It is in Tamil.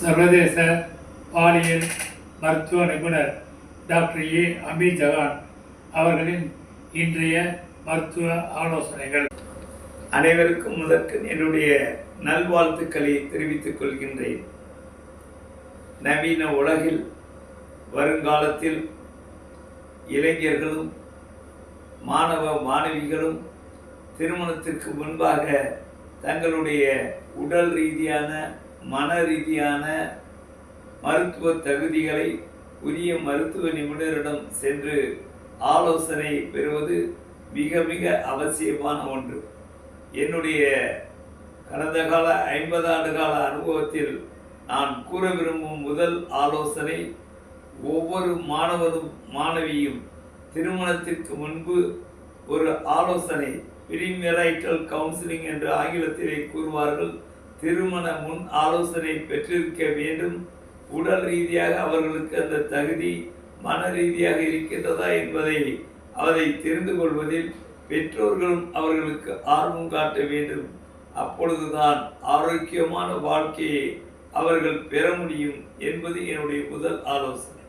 சர்வதேச பாலியல் மருத்துவ நிபுணர் டாக்டர் ஏ. அமீர் ஜகான் அவர்களின் இன்றைய மருத்துவ ஆலோசனைகள். அனைவருக்கும் முதற்கு என்னுடைய நல்வாழ்த்துக்களை தெரிவித்துக் கொள்கின்றேன். நவீன உலகில் வருங்காலத்தில் இளைஞர்களும் மாணவ மாணவிகளும் திருமணத்திற்கு முன்பாக தங்களுடைய உடல் ரீதியான மன ரீதியான மருத்துவ தகுதிகளை உரிய மருத்துவ நிபுணரிடம் சென்று ஆலோசனை பெறுவது மிக மிக அவசியமான ஒன்று. என்னுடைய கடந்த கால ஐம்பது ஆண்டு கால அனுபவத்தில் நான் கூற விரும்பும் முதல் ஆலோசனை ஒவ்வொரு மாணவரும் மாணவியும் திருமணத்திற்கு முன்பு ஒரு ஆலோசனை பிரிமியரைட்டல் கவுன்சிலிங் என்று ஆங்கிலத்திலே கூறுவார்கள். திருமண முன் ஆலோசனை பெற்றிருக்க வேண்டும். உடல் ரீதியாக அவர்களுக்கு அந்த தகுதி மன ரீதியாக இருக்கின்றதா என்பதை அவரை தெரிந்து கொள்வதில் பெற்றோர்களும் அவர்களுக்கு ஆர்வம் காட்ட வேண்டும். அப்பொழுதுதான் ஆரோக்கியமான வாழ்க்கையை அவர்கள் பெற முடியும் என்பது என்னுடைய முதல் ஆலோசனை.